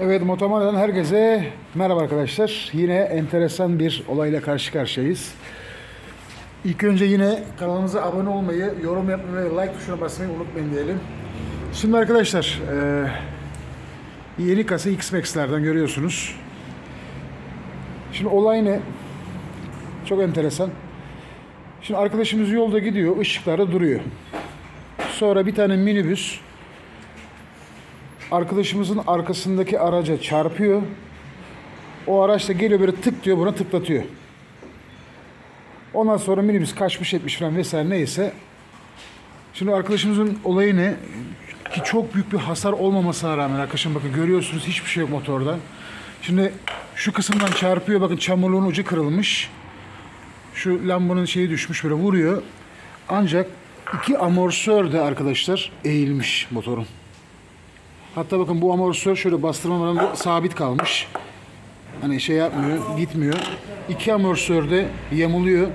Evet Motomana'dan herkese merhaba arkadaşlar. Yine enteresan bir olayla karşı karşıyayız. İlk önce yine kanalımıza abone olmayı, yorum yapmayı ve like tuşuna basmayı unutmayın diyelim. Şimdi arkadaşlar eee, yeni kasa X-Max'lerden görüyorsunuz. Şimdi olay ne? Çok enteresan. Şimdi arkadaşımız yolda gidiyor, ışıklarda duruyor. Sonra bir tane minibüs arkadaşımızın arkasındaki araca çarpıyor. O araç da geliyor böyle tık diyor buna tıklatıyor. Ondan sonra minibüs kaçmış etmiş falan vesaire neyse. Şimdi arkadaşımızın olayı ne? Ki çok büyük bir hasar olmamasına rağmen arkadaşım bakın görüyorsunuz hiçbir şey yok motorda. Şimdi şu kısımdan çarpıyor bakın çamurluğun ucu kırılmış. Şu lambanın şeyi düşmüş böyle vuruyor. Ancak iki amortisör de arkadaşlar eğilmiş motorun. Hatta bakın bu amortisör şöyle bastırmadan sabit kalmış. Hani şey yapmıyor, gitmiyor. İki amortisör de yamuluyor.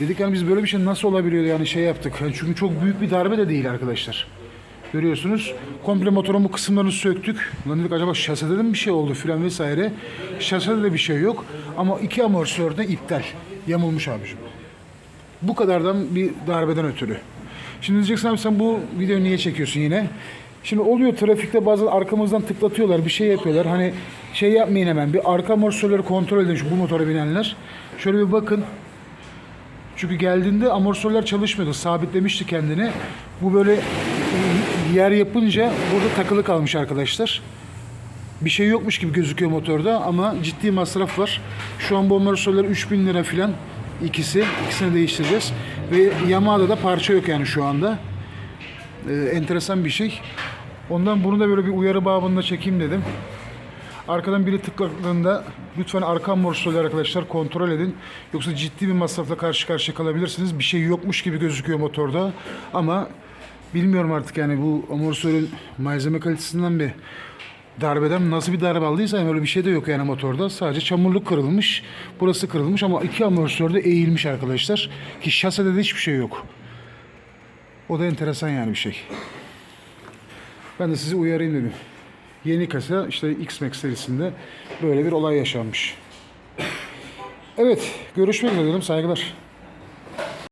Dedik yani biz böyle bir şey nasıl olabiliyor yani şey yaptık. Yani çünkü çok büyük bir darbe de değil arkadaşlar. Görüyorsunuz. Komple motorun bu kısımlarını söktük. Lan dedik acaba şasede de mi bir şey oldu filan vesaire. Şasede de bir şey yok. Ama iki amortisör de iptal. Yamulmuş abicim. Bu kadardan bir darbeden ötürü. Şimdi diyeceksin abi sen bu videoyu niye çekiyorsun yine? Şimdi oluyor trafikte bazen arkamızdan tıklatıyorlar, bir şey yapıyorlar. Hani şey yapmayın hemen. Bir arka amortisörleri kontrol edin şu bu motora binenler. Şöyle bir bakın. Çünkü geldiğinde amortisörler çalışmıyordu. Sabitlemişti kendini. Bu böyle yer yapınca burada takılı kalmış arkadaşlar. Bir şey yokmuş gibi gözüküyor motorda ama ciddi masraf var. Şu an bu amortisörler 3000 lira filan ikisi. İkisini değiştireceğiz. Ve Yamaha'da da parça yok yani şu anda. Ee, enteresan bir şey. Ondan bunu da böyle bir uyarı babında çekeyim dedim. Arkadan biri tıkladığında lütfen arka amortisörleri arkadaşlar kontrol edin. Yoksa ciddi bir masrafla karşı karşıya kalabilirsiniz. Bir şey yokmuş gibi gözüküyor motorda. Ama bilmiyorum artık yani bu amortisörün malzeme kalitesinden bir darbeden nasıl bir darbe aldıysa yani öyle bir şey de yok yani motorda. Sadece çamurluk kırılmış. Burası kırılmış ama iki amortisör de eğilmiş arkadaşlar. Ki şasede de hiçbir şey yok. O da enteresan yani bir şey. Ben de sizi uyarayım dedim. Yeni kasa işte X-Max serisinde böyle bir olay yaşanmış. Evet, görüşmek üzere diyelim. Saygılar.